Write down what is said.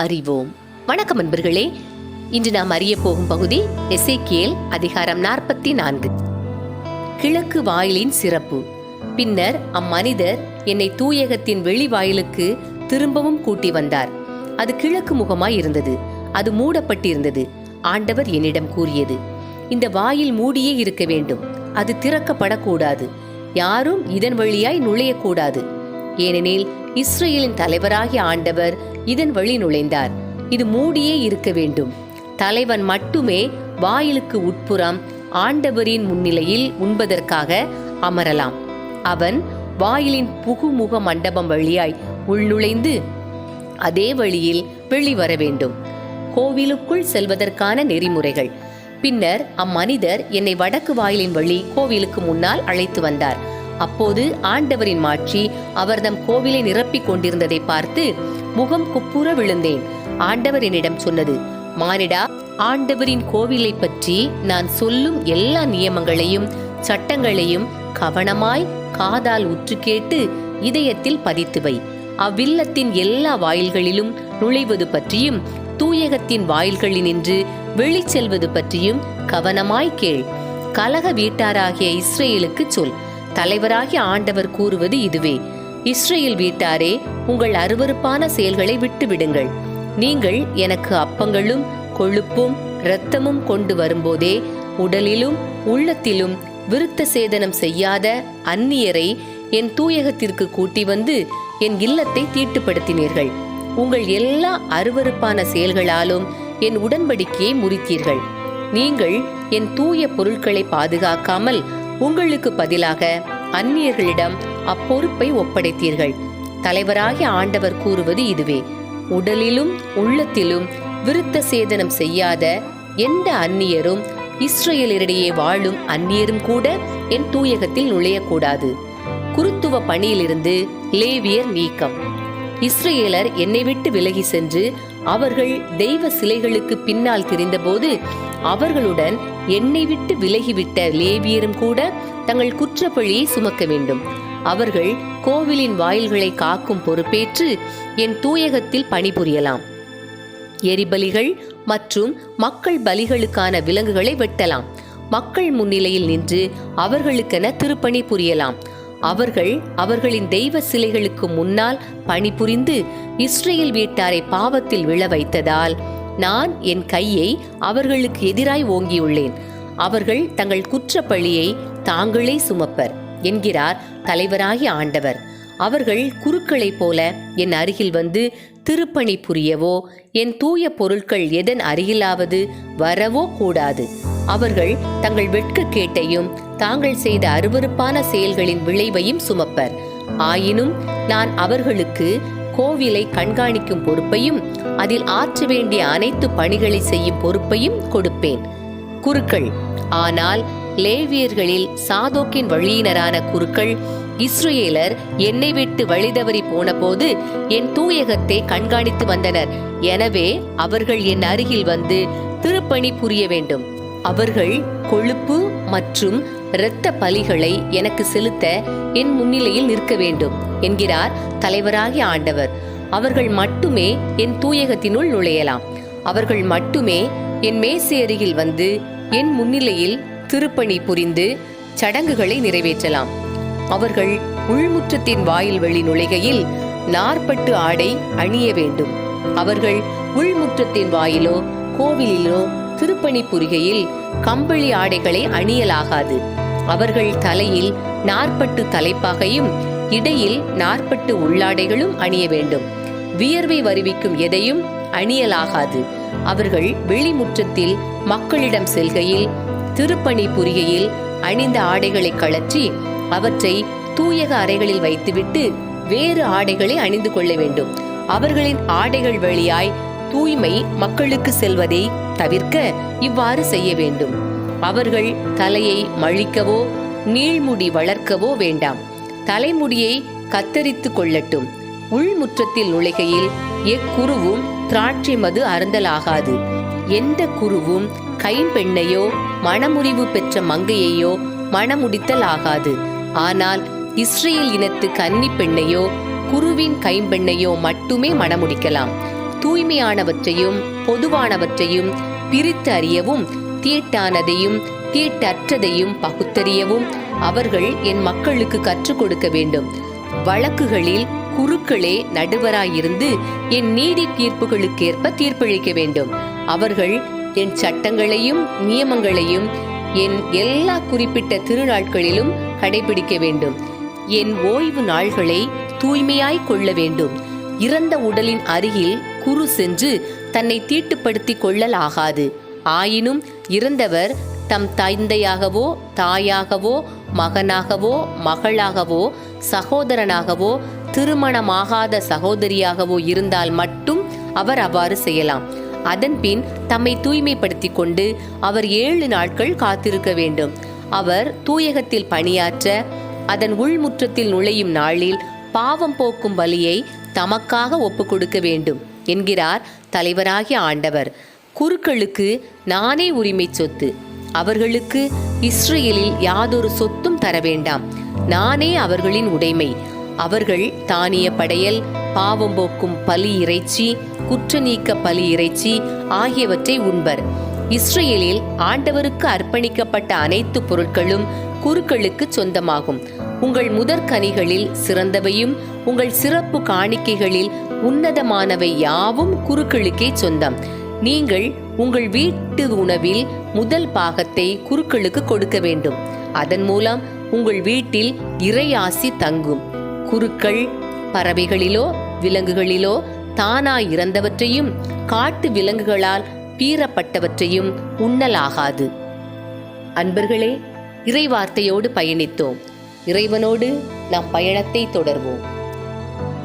அறிவோம். வணக்கம் அன்பர்களே. இன்று நாம் அறிய போகும் பகுதி எசேக்கியல் அதிகாரம் நாற்பத்தி நான்கு கிழக்கு வாயிலின் சிறப்பு. பின்னர் அம்மனிதர் என்னை தூயகத்தின் வெளி வாயிலுக்கு திரும்பவும் கூட்டி வந்தார். அது கிழக்கு முகமாய் இருந்தது. அது மூடப்பட்டிருந்தது. ஆண்டவர் என்னிடம் கூறியது இந்த வாயில் மூடியே இருக்க வேண்டும். அது திறக்கப்படக்கூடாது. யாரும் இதன் வழியாய் நுழையக்கூடாது. ஏனெனில் இஸ்ரேலின் தலைவராகிய ஆண்டவர் இதன் வழி நுழைந்தார். இது மூடியே இருக்க வேண்டும். தலைவன் மட்டுமே வாயிலுக்கு உட்புறம் ஆண்டவரின் முன்னிலையில் உண்பதற்காக அமரலாம். அவன் வாயிலின் புகுமுக மண்டபம் வழியாய் உள்நுழைந்து அதே வழியில் வெளிவர வேண்டும். கோவிலுக்குள் செல்வதற்கான நெறிமுறைகள். பின்னர் அம்மனிதர் என்னை வடக்கு வாயிலின் வழி கோவிலுக்கு முன்னால் அழைத்து வந்தார். அப்போது ஆண்டவரின் மாட்சி அவர்தம் கோவிலை நிரப்பிக் கொண்டிருந்ததை பார்த்து முகம் குப்புற விழுந்தேன். ஆண்டவர் என்னிடம் சொன்னது மானிடா ஆண்டவரின் கோவிலை பற்றி நான் சொல்லும் எல்லா நியமங்களையும் சட்டங்களையும் கவனமாய் காதால் உற்று கேட்டு இதயத்தில் பதித்து வை. அவ்வில்லத்தின் எல்லா வாயில்களிலும் நுழைவது பற்றியும் தூயகத்தின் வாயில்களினின்று வெளிச்செல்வது பற்றியும் கவனமாய் கேள். கலக வீட்டாராகிய இஸ்ரேலுக்கு சொல். தலைவராகிய ஆண்டவர் கூறுவது இதுவே. இஸ்ரேல் வீட்டாரே உங்கள் அருவறுப்பான செயல்களை விட்டுவிடுங்கள். நீங்கள் எனக்கு அப்பங்களும் கொழுப்பும் இரத்தமும் கொண்டு வரும்போதே உடலிலும் உள்ளத்திலும் விருத்த சேதனம் செய்யாத அந்நியரை என் தூயகத்திற்கு கூட்டி வந்து என் இல்லத்தை தீட்டுப்படுத்தினீர்கள். உங்கள் எல்லா அருவறுப்பான செயல்களாலும் என் உடன்படிக்கையை முறித்தீர்கள். நீங்கள் என் தூய பொருட்களை பாதுகாக்காமல் உங்களுக்கு பதிலாக அந்நியர்களிடம் அப்பொறுப்பை ஒப்படைத்தீர்கள். தலைவராகிய ஆண்டவர் கூறுவது இதுவே. உடலிலும் உள்ளத்திலும் விருத்த சேதனம் செய்யாத எந்த அந்நியரும் இஸ்ரேலரிடையே வாழும் அந்நியரும் கூட என் தூயகத்தில் நுழையக்கூடாது. குருத்துவ பணியிலிருந்து லேவியர் நீக்கம். இஸ்ரேலர் என்னை விட்டு விலகி சென்று அவர்கள் தெய்வ சிலைகளுக்கு பின்னால் திரிந்தபோது அவர்களுடன் என்னை விட்டு விலகிவிட்ட லேவியரும் கூட தங்கள் குற்றப்பழியை சுமக்க வேண்டும். அவர்கள் கோவிலின் வாயில்களை காக்கும் பொறுப்பேற்று என் தூயகத்தில் பணிபுரியலாம். எரிபலிகள் மற்றும் மக்கள் பலிகளுக்கான விலங்குகளை வெட்டலாம். மக்கள் முன்னிலையில் நின்று அவர்களுக்கென திருப்பணி புரியலாம். அவர்கள் அவர்களின் தெய்வ சிலைகளுக்கு முன்னால் பணிபுரிந்து இஸ்ரேல் வீட்டாரை பாவத்தில் விழ வைத்ததால் நான் என் கையை அவர்களுக்கு எதிராய் ஓங்கியுள்ளேன். அவர்கள் தங்கள் குற்றப்பழியை தாங்களே சுமப்பர் என்கிறார் தலைவராகி ஆண்டவர். அவர்கள் குருக்களைப் போல என் அருகில் வந்து திருப்பணி புரியவோ என் தூய பொருட்கள் எதன் அருகிலாவது வரவோ கூடாது. அவர்கள் தங்கள் வெட்கக்கேட்டையும் தாங்கள் செய்த அருவருப்பான செயல்களின் விளைவையும் சுமப்பர். ஆயினும் நான் அவர்களுக்கு கோவிலை கண்காணிக்கும் பொறுப்பையும் அதில் ஆற்ற வேண்டிய அனைத்து பணிகளை செய்யும் பொறுப்பையும் கொடுப்பேன். குருக்கள் ஆனால் லேவியர்களில் சாதோக்கின் வழியினரான குருக்கள் இஸ்ரேலர் என்னை விட்டு வழிதவறி போனபோது என் தூயகத்தை கண்காணித்து வந்தனர். எனவே அவர்கள் என் அருகில் வந்து திருப்பணி புரிய வேண்டும். அவர்கள் கொழுப்பு மற்றும் இரத்த பலிகளை எனக்கு செலுத்த என் முன்னிலையில் நிற்க வேண்டும் என்கிறார் தலைவராகிய ஆண்டவர். அவர்கள் மட்டுமே என் தூயகத்தினுள் நுழையலாம். அவர்கள் மட்டுமே என் மேசை அருகில் வந்து என் முன்னிலையில் திருப்பணி புரிந்து சடங்குகளை நிறைவேற்றலாம். அவர்கள் உள்முற்றத்தின் வாயில் வெளி நுழைகையில் நாற்பட்டு ஆடை அணிய வேண்டும். அவர்கள் உள்முற்றத்தின் வாயிலோ கோவிலிலோ திருப்பணி புரிகையில் கம்பளி ஆடைகளை அணியலாகாது. அவர்கள் தலையில் நாற்பட்டு தலைப்பாகையும் இடையில் நாற்பட்டு உள்ளாடைகளும் அணிய வேண்டும். வியர்வை வருவிக்கும் எதையும் அணியலாகாது. அவர்கள் வெளிமுற்றத்தில் மக்களிடம் செல்கையில் திருப்பணி புரிகையில் அணிந்த ஆடைகளை கழற்றி அவற்றை தூயக அறைகளில் வைத்துவிட்டு வேறு ஆடைகளை அணிந்து கொள்ள வேண்டும். அவர்களின் ஆடைகள் வழியாய் தூய்மை மக்களுக்கு செல்வதை தவிர்க்க இவ்வாறு செய்ய வேண்டும். அவர்கள் தலையை மழிக்கவோ நீள்முடி வளர்க்கவோ வேண்டாம். தலைமுடியை கத்தரித்து கொள்ளட்டும். உள்முற்றத்தில் நுழைகையில் எக்குருவும் திராட்சை மது அருந்தலாகாது. எந்த குருவும் கைம்பெண்ணையோ மணமுறிவு பெற்ற மங்கையையோ மணமுடித்தல் ஆகாது ஆனால் இஸ்ரேல் இனத்து கன்னி பெண்ணையோ குருவின் கைம்பெண்ணையோ மட்டுமே மணமுடிக்கலாம். தூய்மையானவற்றையும் பொதுவானவற்றையும் பிரித்து அறியவும் தீட்டானதையும் தீட்டற்றதையும் பகுத்தறியவும் அவர்கள் என் மக்களுக்கு கற்றுக் கொடுக்க வேண்டும். வழக்குகளில் குருக்களே நடுவராயிருந்து என் நீதி தீர்ப்புகளுக்கேற்ப தீர்ப்பளிக்க வேண்டும். அவர்கள் என் சட்டங்களையும் நியமங்களையும் என் எல்லா குறிப்பிட்ட திருநாட்களிலும் கடைபிடிக்க வேண்டும். என் ஓய்வு நாள்களை தூய்மையாய் கொள்ள வேண்டும். இறந்த உடலின் அருகில் குரு சென்று தன்னை தீட்டுப்படுத்திக் கொள்ளலாகாது. ஆயினும் இறந்தவர் தம் தந்தையாகவோ தாயாகவோ மகனாகவோ மகளாகவோ சகோதரனாகவோ திருமணமாகாத சகோதரியாகவோ இருந்தால் மட்டும் அவர் அவ்வாறு செய்யலாம். அதன்பின் தம்மை தூய்மைப்படுத்திக் கொண்டு அவர் ஏழு நாட்கள் காத்திருக்க வேண்டும். அவர் தூயகத்தில் பணியாற்ற அதன் உள்முற்றத்தில் நுழையும் நாளில் பாவம் போக்கும் வழியை தமக்காக ஒப்புக் கொடுக்க வேண்டும். என்கிறார் தலைவராகிய ஆண்டவர். குருக்களுக்கு நானே உரிமை சொத்து. அவர்களுக்கு இஸ்ரேலில் யாதொரு சொத்தும் தர வேண்டாம் நானே அவர்களின் உடைமை. அவர்கள் தானிய படையல் பாவம் போக்கும் பலி இறைச்சி குற்ற நீக்க பலி இறைச்சி ஆகியவற்றை உண்பர். இஸ்ரேலில் ஆண்டவருக்கு அர்ப்பணிக்கப்பட்ட அனைத்து பொருட்களும் குருக்களுக்கு சொந்தமாகும். உங்கள் முதற்கனிகளில் சிறந்தவையும் உங்கள் சிறப்பு காணிக்கைகளில் உன்னதமானவை யாவும் குருக்களுக்கே சொந்தம். நீங்கள் உங்கள் வீட்டு உணவில் முதல் பாகத்தை குருக்களுக்கு கொடுக்க வேண்டும். அதன் மூலம் உங்கள் வீட்டில் இறையாசி தங்கும். குருக்கள் பறவைகளிலோ விலங்குகளிலோ தானாய் இறந்தவற்றையும் காட்டு விலங்குகளால் பீறப்பட்டவற்றையும் உண்ணலாகாது. அன்பர்களே இறைவார்த்தையோடு பயணித்தோம். இறைவனோடு நாம் பயணத்தை தொடர்வோம்.